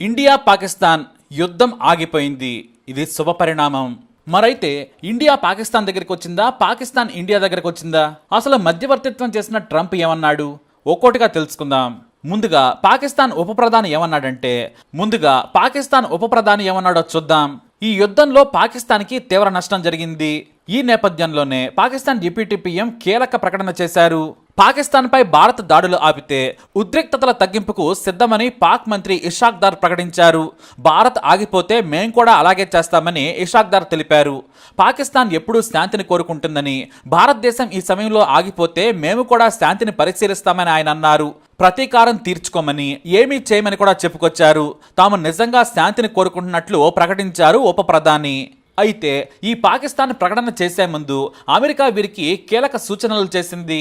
India Pakistan యుద్ధం ఆగిపోయింది. ఇది శుభపరిణామం మరైతే ఇండియా పాకిస్తాన్ దగ్గరికి వచ్చిందా? పాకిస్తాన్ ఇండియా దగ్గరకు వచ్చిందా? అసలు మధ్యవర్తిత్వం చేసిన ట్రంప్ ఏమన్నాడు? ఒక్కోటిగా తెలుసుకుందాం. ముందుగా పాకిస్తాన్ ఉప ప్రధాని ఏమన్నాడంటే ముందుగా పాకిస్తాన్ ఉప ప్రధాని ఏమన్నాడో చూద్దాం. ఈ యుద్ధంలో పాకిస్తాన్కి తీవ్ర నష్టం జరిగింది. ఈ నేపథ్యంలోనే పాకిస్తాన్ డిప్యూటీ పీఎం కీలక ప్రకటన చేశారు. పాకిస్తాన్పై భారత్ దాడులు ఆపితే ఉద్రిక్తతల తగ్గింపుకు సిద్ధమని పాక్ మంత్రి ఇషాక్ దార్ ప్రకటించారు. భారత్ ఆగిపోతే మేం కూడా అలాగే చేస్తామని ఇషాక్ దార్ తెలిపారు. పాకిస్తాన్ ఎప్పుడూ శాంతిని కోరుకుంటుందని భారతదేశం ఈ సమయంలో ఆగిపోతే మేము కూడా శాంతిని పరిశీలిస్తామని ఆయన అన్నారు. ప్రతీకారం తీర్చుకోమని ఏమీ చేయమని కూడా చెప్పుకొచ్చారు. తాము నిజంగా శాంతిని కోరుకుంటున్నట్లు ప్రకటించారు ఉప ప్రధాని. అయితే ఈ పాకిస్తాన్ ప్రకటన చేసే ముందు అమెరికా వీరికి కీలక సూచనలు చేసింది.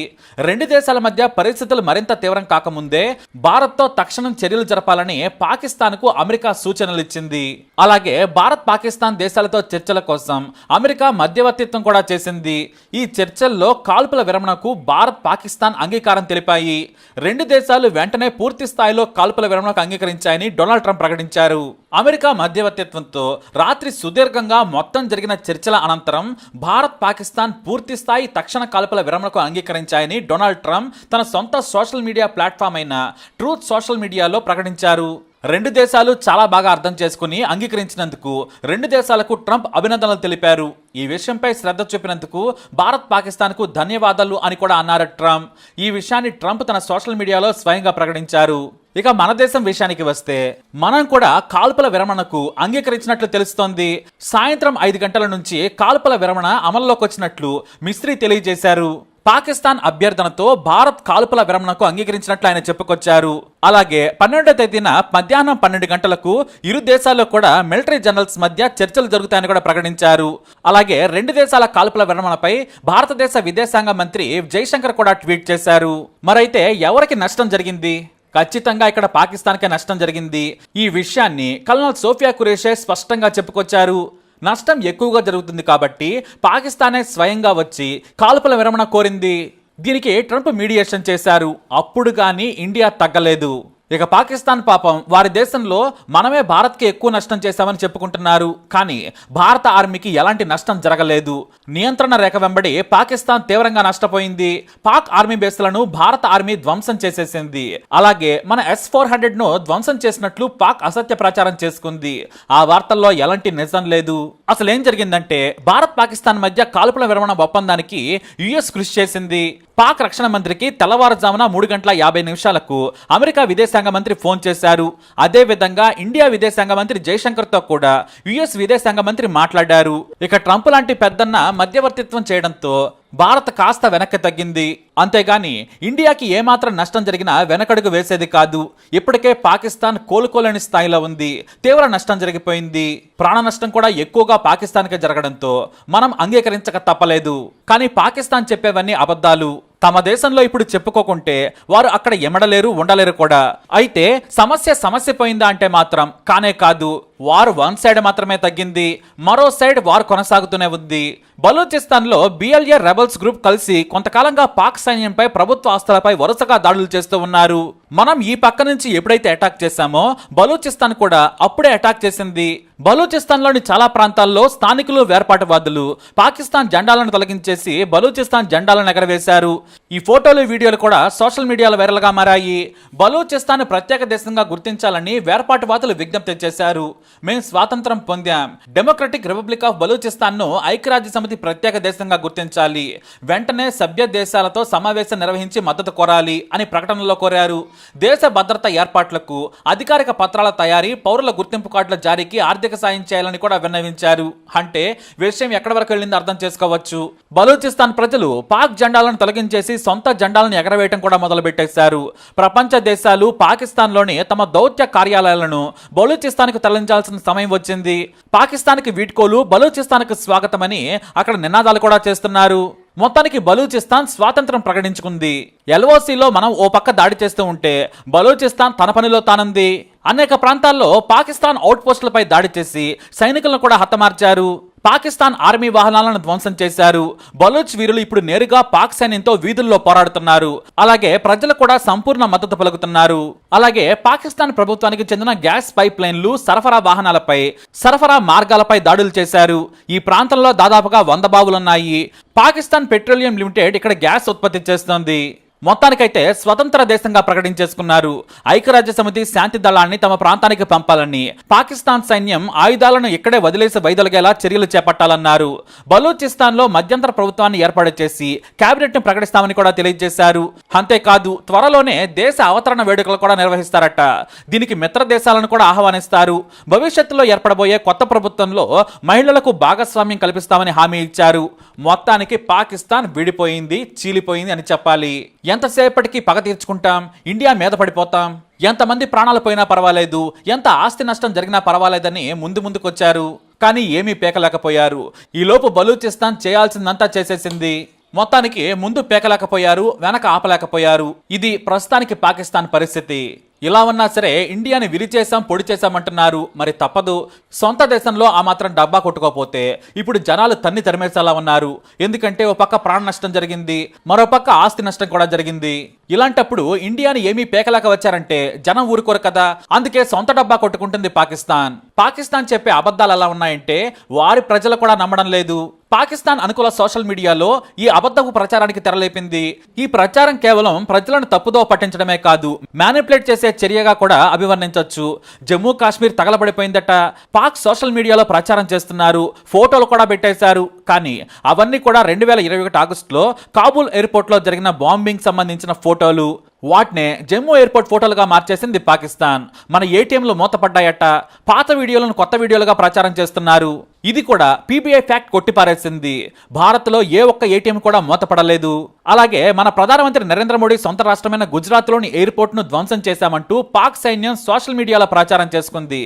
రెండు దేశాల మధ్య పరిస్థితులు మరింత తీవ్రం కాకముందే భారత్తో తక్షణం చర్యలు జరపాలని పాకిస్తాన్కు అమెరికా సూచనలు ఇచ్చింది. అలాగే భారత్ పాకిస్తాన్ దేశాలతో చర్చల కోసం అమెరికా మధ్యవర్తిత్వం కూడా చేసింది. ఈ చర్చల్లో కాల్పుల విరమణకు భారత్ పాకిస్తాన్ అంగీకారం తెలిపాయి. రెండు దేశాలు వెంటనే పూర్తి స్థాయిలో కాల్పుల విరమణకు అంగీకరించాయని డొనాల్డ్ ట్రంప్ ప్రకటించారు. అమెరికా మధ్యవర్తిత్వంతో రాత్రి సుదీర్ఘంగా మొత్తం జరిగిన చర్చల అనంతరం భారత్ పాకిస్తాన్ పూర్తి స్థాయి తక్షణ కాల్పుల విరమణకు అంగీకరించాయని డొనాల్డ్ ట్రంప్ తన సొంత సోషల్ మీడియా ప్లాట్ఫామ్ అయిన ట్రూత్ సోషల్ మీడియాలో ప్రకటించారు. రెండు దేశాలు చాలా బాగా అర్థం చేసుకుని అంగీకరించినందుకు రెండు దేశాలకు ట్రంప్ అభినందనలు తెలిపారు. ఈ విషయంపై శ్రద్ధ చూపినందుకు భారత్ పాకిస్తాన్కు ధన్యవాదాలు అని కూడా అన్నారు ట్రంప్. ఈ విషయాన్ని ట్రంప్ తన సోషల్ మీడియాలో స్వయంగా ప్రకటించారు. ఇక మన దేశం విషయానికి వస్తే మనం కూడా కాల్పుల విరమణకు అంగీకరించినట్లు తెలుస్తోంది. సాయంత్రం ఐదు గంటల నుంచి కాల్పుల విరమణ అమల్లోకి వచ్చినట్లు మిస్త్రీ తెలియజేశారు. పాకిస్తాన్ అభ్యర్థనతో భారత్ కాల్పుల విరమణకు అంగీకరించినట్లు ఆయన చెప్పుకొచ్చారు. అలాగే పన్నెండో తేదీన మధ్యాహ్నం పన్నెండు గంటలకు ఇరు దేశాల్లో కూడా మిలిటరీ జనరల్స్ మధ్య చర్చలు జరుగుతాయని కూడా ప్రకటించారు. అలాగే రెండు దేశాల కాల్పుల విరమణపై భారతదేశ విదేశాంగ మంత్రి జైశంకర్ కూడా ట్వీట్ చేశారు. మరైతే ఎవరికి నష్టం జరిగింది? ఖచ్చితంగా ఇక్కడ పాకిస్తాన్కే నష్టం జరిగింది. ఈ విషయాన్ని కల్నల్ సోఫియా కురేషే స్పష్టంగా చెప్పుకొచ్చారు. నష్టం ఎక్కువగా జరుగుతుంది కాబట్టి పాకిస్తానే స్వయంగా వచ్చి కాల్పుల విరమణ కోరింది. దీనికి ట్రంప్ మీడియేషన్ చేశారు. అప్పుడు కానీ ఇండియా తగ్గలేదు. ఇక పాకిస్తాన్ పాపం వారి దేశంలో మనమే భారత్కి ఎక్కువ నష్టం చేశామని చెప్పుకుంటున్నారు. కానీ భారత ఆర్మీకి ఎలాంటి నష్టం జరగలేదు. నియంత్రణ రేఖ వెంబడి పాకిస్తాన్ తీవ్రంగా నష్టపోయింది. పాక్ ఆర్మీ బేస్లను భారత ఆర్మీ ధ్వంసం చేసేసింది. అలాగే మన ఎస్ ఫోర్ హండ్రెడ్ను ధ్వంసం చేసినట్లు పాక్ అసత్య ప్రచారం చేసుకుంది. ఆ వార్తల్లో ఎలాంటి నిజం లేదు. అసలు ఏం జరిగిందంటే భారత్ పాకిస్తాన్ మధ్య కాల్పుల విరమణ ఒప్పందానికి యుఎస్ కృషి చేసింది. పాక్ రక్షణ మంత్రికి తెల్లవారుజామున మూడు గంటల యాభై నిమిషాలకు అమెరికా విదేశాంగ మంత్రి ఫోన్ చేశారు. అదే విధంగా ఇండియా విదేశాంగ మంత్రి జైశంకర్తో కూడా యుఎస్ విదేశాంగ మంత్రి మాట్లాడారు. ఇక ట్రంప్ లాంటి పెద్దన్న మధ్యవర్తిత్వం చేయడంతో భారత్ కాస్త వెనక్కి తగ్గింది. అంతేగాని ఇండియాకి ఏమాత్రం నష్టం జరిగినా వెనకడుగు వేసేది కాదు. ఇప్పటికే పాకిస్తాన్ కోలుకోలేని స్థాయిలో ఉంది. తీవ్ర నష్టం జరిగిపోయింది. ప్రాణ నష్టం కూడా ఎక్కువగా పాకిస్తాన్కే జరగడంతో మనం అంగీకరించక తప్పలేదు. కానీ పాకిస్తాన్ చెప్పేవన్నీ అబద్ధాలు. తమ దేశంలో ఇప్పుడు చెప్పుకోకుంటే వారు అక్కడ ఎమడలేరు ఉండలేరు కూడా. అయితే సమస్య సమస్య పోయిందా అంటే మాత్రం కానే కాదు. వారు వన్ సైడ్ మాత్రమే తగ్గింది మరో సైడ్ వార్ కొనసాగుతూనే ఉంది. బలూచిస్తాన్లో బిఎల్ఏ రెబల్స్ గ్రూప్ కలిసి కొంతకాలంగా పాక్ సైన్యంపై ప్రభుత్వ ఆస్తులపై వరుసగా దాడులు చేస్తూ ఉన్నారు. మనం ఈ పక్క నుంచి ఎప్పుడైతే అటాక్ చేశామో బలూచిస్తాన్ కూడా అప్పుడే అటాక్ చేసింది. బలూచిస్తాన్లోని చాలా ప్రాంతాల్లో స్థానికులు వేర్పాటువాదులు పాకిస్తాన్ జెండాలను తొలగించేసి బలూచిస్తాన్ జెండాలను ఎగరవేశారు. ఈ ఫోటోలు వీడియోలు కూడా సోషల్ మీడియాలో వైరల్గా మారాయి. బలూచిస్తాన్ ప్రత్యేక దేశంగా గుర్తించాలని వేర్పాటువాదులు విజ్ఞప్తి చేశారు. మేము స్వాతంత్రం పొందాం. డెమోక్రటిక్ రిపబ్లిక్ ఆఫ్ బలూచిస్తాన్ను ఐక్యరాజ్య సమితి ప్రత్యేక దేశంగా గుర్తించాలి. వెంటనే సభ్య దేశాలతో సమావేశం నిర్వహించి మద్దతు కోరాలి అని ప్రకటనలో కోరారు. దేశ భద్రత ఏర్పాట్లకు అధికారిక పత్రాల తయారీ పౌరుల గుర్తింపు కార్డుల జారీకి ఆర్థిక సాయం చేయాలని కూడా విన్నవించారు. అంటే విషయం ఎక్కడి వరకు వెళ్ళిందో అర్థం చేసుకోవచ్చు. బలూచిస్తాన్ ప్రజలు పాక్ జెండాలను తొలగించేసి సొంత జెండాలను ఎగరవేయటం కూడా మొదలుపెట్టేశారు. ప్రపంచ దేశాలు పాకిస్తాన్లోని తమ దౌత్య కార్యాలయాలను బలూచిస్తాన్కు తరలించాల్సిన సమయం వచ్చింది. పాకిస్తాన్కి వీడ్కోలు బలూచిస్తాన్కు స్వాగతమని అక్కడ నినాదాలు కూడా చేస్తున్నారు. మొత్తానికి బలూచిస్తాన్ స్వాతంత్రం ప్రకటించుకుంది. ఎల్ఓసిలో మనం ఓ పక్క దాడి చేస్తూ ఉంటే బలూచిస్తాన్ తన పనిలో తానుంది. అనేక ప్రాంతాల్లో పాకిస్తాన్ అవుట్పోస్టులపై దాడి చేసి సైనికులను కూడా హతమార్చారు. పాకిస్తాన్ ఆర్మీ వాహనాలను ధ్వంసం చేశారు. బలూచ్ వీరులు ఇప్పుడు నేరుగా పాక్ సైన్యంతో వీధుల్లో పోరాడుతున్నారు. అలాగే ప్రజలు కూడా సంపూర్ణ మద్దతు పలుకుతున్నారు. అలాగే పాకిస్తాన్ ప్రభుత్వానికి చెందిన గ్యాస్ పైప్ లైన్లు సరఫరా వాహనాలపై సరఫరా మార్గాలపై దాడులు చేశారు. ఈ ప్రాంతంలో దాదాపుగా వంద బావులున్నాయి. పాకిస్తాన్ పెట్రోలియం లిమిటెడ్ ఇక్కడ గ్యాస్ ఉత్పత్తి చేస్తోంది. మొత్తానికైతే స్వతంత్ర దేశంగా ప్రకటించేసుకున్నారు. ఐక్యరాజ్య సమితి శాంతి దళాన్ని తమ ప్రాంతానికి పంపాలని పాకిస్తాన్ సైన్యం ఆయుధాలను ఇక్కడే వదిలేసి వైదొలగేలా చర్యలు చేపట్టాలన్నారు. బలూచిస్తాన్లో మధ్యంతర ప్రభుత్వాన్ని ఏర్పాటు చేసి కేబినెట్ని ప్రకటిస్తామని కూడా తెలియజేశారు. అంతేకాదు త్వరలోనే దేశ అవతరణ వేడుకలు కూడా నిర్వహిస్తారట. దీనికి మిత్ర దేశాలను కూడా ఆహ్వానిస్తారు. భవిష్యత్తులో ఏర్పడబోయే కొత్త ప్రభుత్వంలో మహిళలకు భాగస్వామ్యం కల్పిస్తామని హామీ ఇచ్చారు. మొత్తానికి పాకిస్తాన్ విడిపోయింది చీలిపోయింది అని చెప్పాలి. ఎంతసేపటికి పగ తీర్చుకుంటాం? ఇండియా మీద పడిపోతాం. ఎంతమంది ప్రాణాలు పోయినా పర్వాలేదు. ఎంత ఆస్తి నష్టం జరిగినా పర్వాలేదని ముందు ముందుకొచ్చారు. కానీ ఏమీ పీకలేకపోయారు. ఈలోపు బలూచిస్తాన్ చేయాల్సిందంతా చేసేసింది. మొత్తానికి ముందు పీకలేకపోయారు వెనక ఆపలేకపోయారు. ఇది ప్రస్తుతానికి పాకిస్తాన్ పరిస్థితి. ఇలా ఉన్నా సరే ఇండియాని విరిచేసాం పొడి చేశామంటున్నారు మరి తప్పదు. సొంత దేశంలో ఆ మాత్రం డబ్బా కొట్టుకోపోతే ఇప్పుడు జనాలు తన్ని తరిమేసేలా ఉన్నారు. ఎందుకంటే ఓ పక్క ప్రాణ నష్టం జరిగింది మరో పక్క ఆస్తి నష్టం కూడా జరిగింది. ఇలాంటప్పుడు ఇండియాని ఏమీ పేకలాక వచ్చారంటే జనం ఊరుకోరు కదా. అందుకే సొంత డబ్బా కొట్టుకుంటుంది పాకిస్తాన్. పాకిస్తాన్ చెప్పే అబద్ధాలు ఎలా ఉన్నాయంటే వారి ప్రజలు కూడా నమ్మడం లేదు. పాకిస్తాన్ అనుకూల సోషల్ మీడియాలో ఈ అబద్ధపు ప్రచారానికి తెరలేపింది. ఈ ప్రచారం కేవలం ప్రజలను తప్పుదో పట్టించడమే కాదు మ్యానిపులేట్ చేసే చర్యగా కూడా అభివర్ణించవచ్చు జమ్మూ కాశ్మీర్ తగలబడిపోయిందట. పాక్ సోషల్ మీడియాలో ప్రచారం చేస్తున్నారు. ఫోటోలు కూడా పెట్టేశారు. కానీ అవన్నీ కూడా రెండు వేల ఇరవై ఒకటి ఆగస్టులో కాబూల్ ఎయిర్పోర్ట్లో జరిగిన బాంబింగ్ సంబంధించిన ఫోటోలు. వాటినే జమ్మూ ఎయిర్పోర్ట్ ఫోటోలుగా మార్చేసింది పాకిస్తాన్. మన ఏటీఎంలు మూతపడ్డాయట. పాత వీడియోలను కొత్త వీడియోలుగా ప్రచారం చేస్తున్నారు. ఇది కూడా పీబీఐ ఫ్యాక్ట్ కొట్టిపారేసింది. భారత్లో ఏ ఒక్క ఏటీఎం కూడా మూతపడలేదు. అలాగే మన ప్రధానమంత్రి నరేంద్ర మోడీ సొంత రాష్ట్రమైన గుజరాత్లోని ఎయిర్పోర్ట్ను ధ్వంసం చేశామంటూ పాక్ సైన్యం సోషల్ మీడియాలో ప్రచారం చేసుకుంది.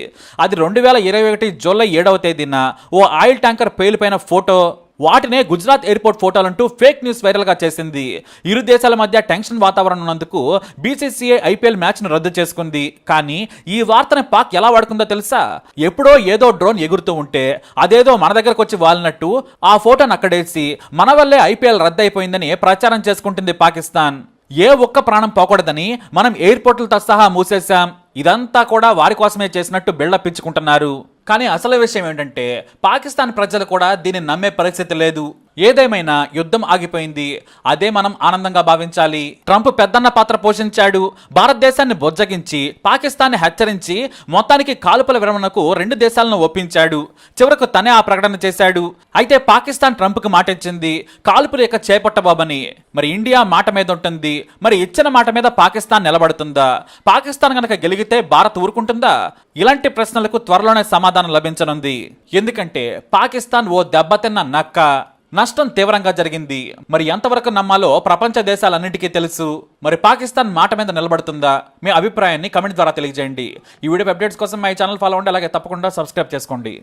అది రెండు వేల ఇరవై ఒకటి జూలై ఏడవ తేదీన ఓ ఆయిల్ ట్యాంకర్ పేలిపోయిన ఫోటో. వాటినే గుజరాత్ ఎయిర్పోర్ట్ ఫోటోలంటూ ఫేక్ న్యూస్ వైరల్గా చేసింది. ఇరు దేశాల మధ్య టెన్షన్ వాతావరణం ఉన్నందుకు బీసీసీఐ ఐపీఎల్ మ్యాచ్ను రద్దు చేసుకుంది. కానీ ఈ వార్తను పాక్ ఎలా వాడుకుందో తెలుసా? ఎప్పుడో ఏదో డ్రోన్ ఎగురుతూ ఉంటే అదేదో మన దగ్గరకు వచ్చి వాలినట్టు ఆ ఫోటోను అక్కడేసి మన వల్లే ఐపీఎల్ రద్దయిపోయిందని ప్రచారం చేసుకుంటుంది పాకిస్తాన్. ఏ ఒక్క ప్రాణం పోకూడదని మనం ఎయిర్పోర్టులతో సహా మూసేశాం. ఇదంతా కూడా వారి కోసమే చేసినట్టు బిల్డప్ ఇచ్చుకుంటున్నారు. కానీ అసలు విషయం ఏంటంటే పాకిస్తాన్ ప్రజలు కూడా దీన్ని నమ్మే పరిస్థితి లేదు. ఏదేమైనా యుద్ధం ఆగిపోయింది. అదే మనం ఆనందంగా భావించాలి. ట్రంప్ పెద్దన్న పాత్ర పోషించాడు. భారతదేశాన్ని బొజ్జగించి పాకిస్తాన్ని హెచ్చరించి మొత్తానికి కాల్పుల విరమణకు రెండు దేశాలను ఒప్పించాడు. చివరకు తనే ఆ ప్రకటన చేశాడు. అయితే పాకిస్తాన్ ట్రంప్కి మాట ఇచ్చింది కాల్పులు ఇక చేపట్టబోబని మరి ఇండియా మాట మీద ఉంటుంది. మరి ఇచ్చిన మాట మీద పాకిస్తాన్ నిలబడుతుందా? పాకిస్తాన్ గనక గెలిగితే భారత్ ఊరుకుంటుందా? ఇలాంటి ప్రశ్నలకు త్వరలోనే సమాధానం లభించనుంది. ఎందుకంటే పాకిస్తాన్ ఓ దెబ్బతిన్న నక్క. నష్టం తీవ్రంగా జరిగింది. మరి ఎంతవరకు నమ్మాలో ప్రపంచ దేశాలన్నింటికీ తెలుసు. మరి పాకిస్తాన్ మాట మీద నిలబడుతుందా? మీ అభిప్రాయాన్ని కమెంట్ ద్వారా తెలియజేయండి. ఈ వీడియో అప్డేట్స్ కోసం మా ఛానల్ ఫాలో అవ్వండి. అలాగే తప్పకుండా సబ్స్క్రైబ్ చేసుకోండి.